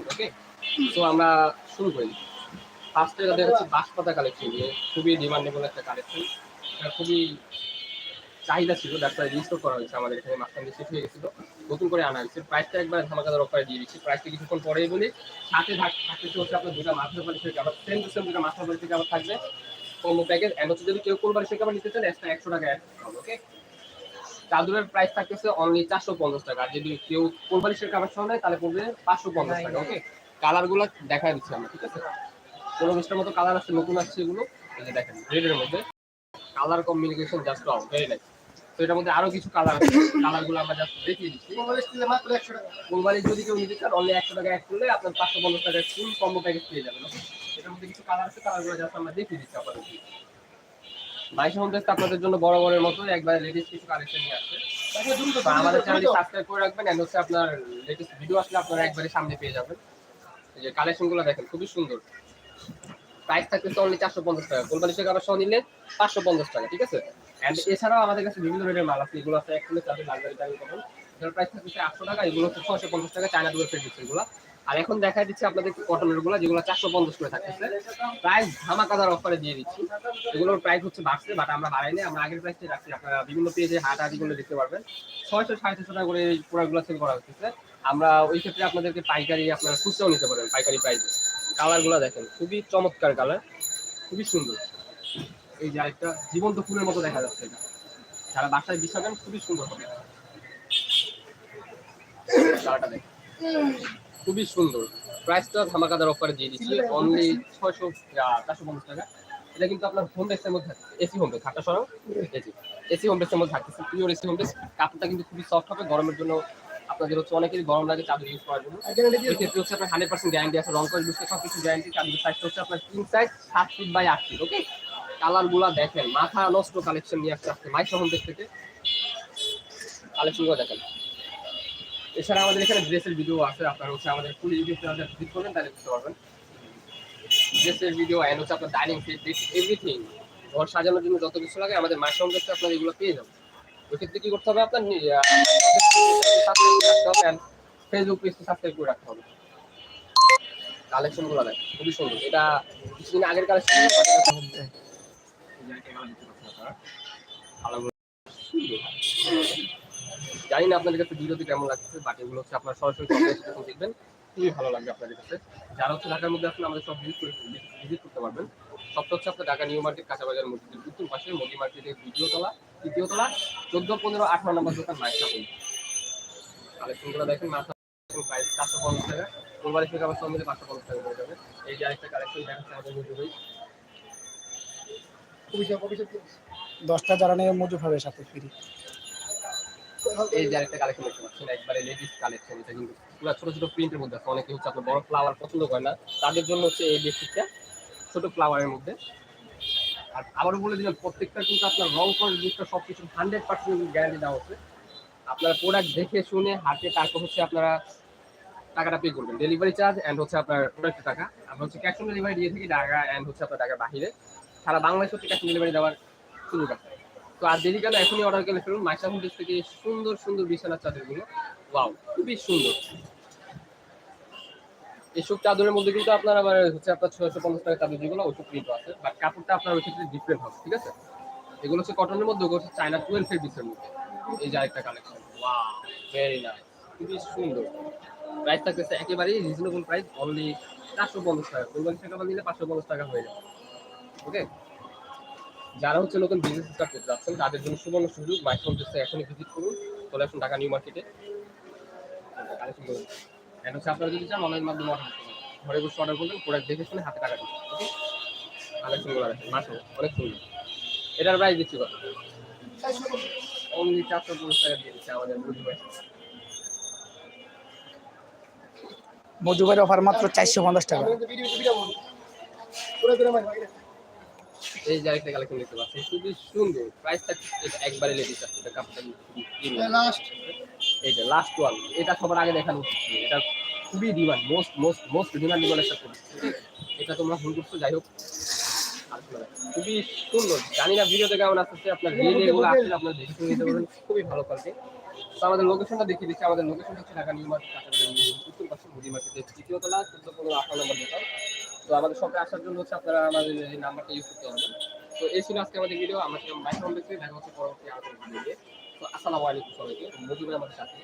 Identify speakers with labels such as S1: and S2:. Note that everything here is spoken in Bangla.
S1: ডিসকাউন্ট ওকে তো আমরা শুরু করি। ফার্স্টে দেখা যাচ্ছে বাঁশপাতা কালেকশন দিয়ে খুবই ডিমান্ডেবল একটা কালেকশন খুবই চাহিদা ছিল, ব্যবসায় রিস্টোর করা হয়েছে আমাদের এখানে মাঝখান দিয়ে শেষ হয়ে গেছিল। নতুন করে আনা হয়েছে। প্রাইসটা একবার ধামাকাদার অফারে দিয়ে দিচ্ছি। প্রাইসটা কিছুক্ষণ পরেই বলি। সাথে থাক- থাকতেছে হচ্ছে আপনার দুটা মাথার বাড়ি থেকে আবার সেম টু সেম দুটা মাথার বাড়ি থেকে আবার থাকবে কম্বো প্যাকেজ এন্ড হচ্ছে যদি কেউ কোরবানি থেকে আবার নিতে চান একশো টাকা অ্যাড ওকে চাদরের প্রাইস থাকতেছে অনলি চারশো পঞ্চাশ টাকা। আর যদি কেউ আবার সহ নেয় তাহলে পড়বে পাঁচশো পঞ্চাশ টাকা ওকে কালারগুলো দেখা দিচ্ছি আমরা ঠিক আছে? পনেরো বিশটার মতো কালার আছে নতুন আসছে এগুলো এই যে দেখেন রেডের মধ্যে। Colour communication just wow very nice তো এটার মধ্যে আরও কিছু কালার আছে কালারগুলো আমরা জাস্ট দেখিয়ে দিচ্ছি। কোরবানি যদি কেউ নিতে চান অনলি একশো টাকা এক করলে আপনার পাঁচশো পঞ্চাশ টাকা ফুল কম্বো প্যাকেজ পেয়ে যাবেন? এটার মধ্যে কিছু কালার আছে কালারগুলো জাস্ট আমরা দেখিয়ে দিচ্ছি আপনাদের বাইশ পঞ্চাশ আপনাদের জন্য বড় বড়ের মতো একবারে লেটেস্ট কিছু কালেকশন নিয়ে আসছে। আমাদের চ্যানেলটি সাবস্ক্রাইব করে রাখবেন এন্ড হচ্ছে আপনার লেটেস্ট ভিডিও আসলে আপনারা একবারে সামনে পেয়ে যাবেন। এই যে কালেকশনগুলো দেখেন খুবই সুন্দর। প্রাইস থাকতেছে অনলি চারশো পঞ্চাশ টাকা। কোরবানি শেখ আবার সহ নিলে পাঁচশো পঞ্চাশ টাকা ঠিক আছে? এন্ড এছাড়াও আমাদের কাছে বিভিন্ন রেটের মাল আছে এগুলো আছে এক কিলো চারটে লালবাড়ি টাকা এটার প্রাইস থাকতেছে আটশো টাকা এগুলো হচ্ছে ছশো পঞ্চাশ টাকা চায়না ফেড দিচ্ছে এগুলো। আর এখন দেখা দিচ্ছে আপনাদের কটনেরগুলো, যেগুলো চারশো পঞ্চাশ করে থাকতেছে। প্রাইস ধামাকাদার অফারে দিয়ে দিচ্ছি। এগুলোর প্রাইস হচ্ছে বাড়ছে বাট আমরা বাড়াইনি আমরা আগের প্রাইসে রাখছি। আপনারা বিভিন্ন পেজে হাট আদিগুলো দেখতে পারবেন। ছয়শো, সাড়ে ছশো টাকা করে প্রোডাক্টগুলো সেল করা হচ্ছে। আমরা ওই ক্ষেত্রে আপনাদেরকে পাইকারি, আপনারা খুচরাও নিতে পারেন পাইকারি প্রাইসে কালারগুলো দেখেন, খুবই চমৎকার কালার খুবই সুন্দর। এই যে আরেকটা জীবন্ত ফুলের মতো দেখা যাচ্ছে এটা। যারা বাসায় বিছাবেন খুবই সুন্দর হবে। কালারটা দেখেন। খুবই সুন্দর। প্রাইসটা ধামাকাদার অফারে দিয়ে দিচ্ছি। অনলি ছয়শো চারশো পঞ্চাশ টাকা। এটা কিন্তু আপনার হোম বেসের মধ্যে এসি হোম বেস হাটটা সরাও এসি এসি হোম বেসের মধ্যে থাকতেছে। পিওর এসি হোম বেস কাপড়টা কিন্তু খুবই সফট হবে। গরমের জন্য আপনাদের হচ্ছে অনেকেরই গরম লাগে চাদর ইউজ করার জন্য। এই ক্ষেত্রে হচ্ছে আপনার হান্ড্রেড পার্সেন্ট গ্যারান্টি আছে। রং কস, বুঝতে সব কিছু গ্যারান্টি চাদরের সাইজটা হচ্ছে আপনার তিন সাইজ সাত ফিট বাই আট ফিট ওকে কালারগুলা দেখেন। মাথা নষ্ট কালেকশন নিয়ে আসছে আজকে মাইশা হোম বেস থেকে। কালেকশনগুলো দেখেন। এছাড়া আমাদের এখানে ড্রেসের ভিডিও আছে, আপনারা হচ্ছে আমাদের ফুল ইউটিউব চ্যানেলটা ভিজিট করবেন, তাহলে বুঝতে পারবেন। ড্রেসের ভিডিও অ্যান্ড হচ্ছে আপনার ডাইনিং সেট এভরিথিং ঘর সাজানোর জন্য যত কিছু লাগে, আমাদের সঙ্গে হচ্ছে আপনার এগুলো পেয়ে যাবেন। ওই ক্ষেত্রে কি করতে হবে আপনার? ফেসবুক পেজটি সাবস্ক্রাইব করে রাখতে হবে। কালেকশনগুলো দেখ, খুবই সুন্দর। এটা কিছুদিন আগের কালেকশন জানি না আপনাদের কাছে ভিডিওটি কেমন লাগছে বাট এগুলো হচ্ছে আপনার সরাসরি এসে দেখবেন। খুবই ভালো লাগবে আপনাদের কাছে। যারা হচ্ছে ঢাকার মধ্যে আসলে আমাদের সব ভিজিট করে ভিজিট করতে পারবেন। সবটা হচ্ছে আপনার ঢাকা নিউ মার্কেট, কাঁচাবাজার মসজিদের উত্তর পাশে মোদি মার্কেটের দ্বিতীয় তলা, তৃতীয় তলা, চোদ্দ, পনেরো, আঠারো নম্বর দোকান মাইসা হল কালেকশনগুলো দেখেন, মাথা প্রাইস চারশো পঞ্চাশ টাকা। কোরবানি থেকে সব মিলে পাঁচশো পঞ্চাশ টাকা হয়ে যাবে। এই যে আরেকটা কালেকশন দেখাচ্ছে আমাদের মধ্যে ভাই
S2: দশটা যারা নেই হবে সাথে ফ্রি
S1: এই যে আরেকটা কালেকশন দেখতে পাচ্ছেন, একবারে লেডিস কালেকশন এটা কিন্তু পুরো ছোট ছোট প্রিন্টের মধ্যে আছে। অনেকে হচ্ছে আপনার বড় ফ্লাওয়ার পছন্দ করে না, তাদের জন্য হচ্ছে এই বেসিকটা ছোট ফ্লাওয়ারের মধ্যে। আর আবারও বলে দিলাম, প্রত্যেকটা কিন্তু আপনার রং কস জিনিসটা সব কিছু হান্ড্রেড পার্সেন্ট গ্যারান্টি দেওয়া হচ্ছে। আপনারা প্রোডাক্ট দেখে শুনে হাতে তারপর হচ্ছে আপনারা টাকাটা পে করবেন। ডেলিভারি চার্জ অ্যান্ড হচ্ছে আপনার প্রোডাক্টের টাকা। আমরা হচ্ছে ক্যাশ অন ডেলিভারি দিয়ে থাকি ঢাকা অ্যান্ড হচ্ছে আপনার ঢাকার বাহিরে। সারা বাংলাদেশ হচ্ছে ক্যাশ অন ডেলিভারি দেওয়ার সুযোগ আছে। তো আর দেরি কেন এখনই অর্ডার করে ফেলুন। মাইশা হোমডেস থেকে সুন্দর সুন্দর বিছানার চাদরগুলো। ওয়াও খুবই সুন্দর। এইসব চাদরের মধ্যে কিন্তু আপনার আবার হচ্ছে আপনার ছয়শো পঞ্চাশ টাকা চাদর যেগুলো ওইসব প্রিন্ট আছে। বাট কাপড়টা আপনার ওই ক্ষেত্রে ডিফারেন্ট হবে, ঠিক আছে? এগুলো হচ্ছে কটনের মধ্যে, ওগুলো হচ্ছে চায়না টুয়েলভ এর বিসের মধ্যে। এই যে আরেকটা কালেকশন ওয়াও ভেরি নাইস খুবই সুন্দর। প্রাইস থাকতেছে একেবারেই রিজনেবল প্রাইস অনলি চারশো পঞ্চাশ টাকা। কোরবানি টাকা নিলে পাঁচশো পঞ্চাশ টাকা হয়ে যাবে। ওকে যারা হচ্ছে নতুন বিজনেস স্টার্ট করতে যাচ্ছেন তাদের জন্য সুবর্ণ সুযোগ। মাইক্রোন টেস্টে এখনই ভিজিট করুন। চলে আসুন ঢাকা নিউ মার্কেটে। কালেকশন করুন হচ্ছে আপনারা যদি চান অনলাইন মাধ্যমে অর্ডার করতে পারেন। ঘরে বসে অর্ডার করবেন প্রোডাক্ট দেখে শুনে হাতে টাকা দিন ওকে? কালেকশনগুলো রাখেন মাসে অনেক সুন্দর। এটার প্রাইস দিচ্ছি কত? অনলি চারশো পঞ্চাশ টাকা দিয়ে দিচ্ছে আমাদের মুরগি ভাই।
S2: ভাইয়ের অফার মাত্র চারশো পঞ্চাশ টাকা।
S1: এই যে আরেকটা কালেকশন দেখতে পাচ্ছেন খুবই সুন্দর। প্রাইসটা একবারে লেডিস আছে এটা কাপড়টা
S2: লাস্ট
S1: এই যে লাস্ট ওয়ান এটা সবার আগে দেখানো উচিত এটা খুবই demand most most most demandable একটা এটা তোমরা ভুল করছ যাই হোক। খুবই সুন্দর। জানি না ভিডিওতে কেমন আপনার রিয়েল এগুলো আসলে আপনার দেখে শুনে নিতে পারবেন। খুবই ভালো কোয়ালিটি তো আমাদের লোকেশনটা দেখিয়ে দিচ্ছি। আমাদের লোকেশন হচ্ছে ঢাকা নিউ মার্কেট উত্তর পাশে মুদি মার্কেটের তৃতীয় তলা চোদ্দ পনেরো আঠারো নম্বর দোকান। তো আমাদের শপে আসার জন্য হচ্ছে আপনারা আমাদের এই নাম্বারটা ইউজ করতে পারবেন। তো এই ছিল আজকে আমাদের ভিডিও আমরা বাইশ নম্বর দেখা হচ্ছে পরবর্তী আলোচনা ভিডিও তো আসসালামু আলাইকুম সবাইকে। মুজিবুর আমাদের সাথে।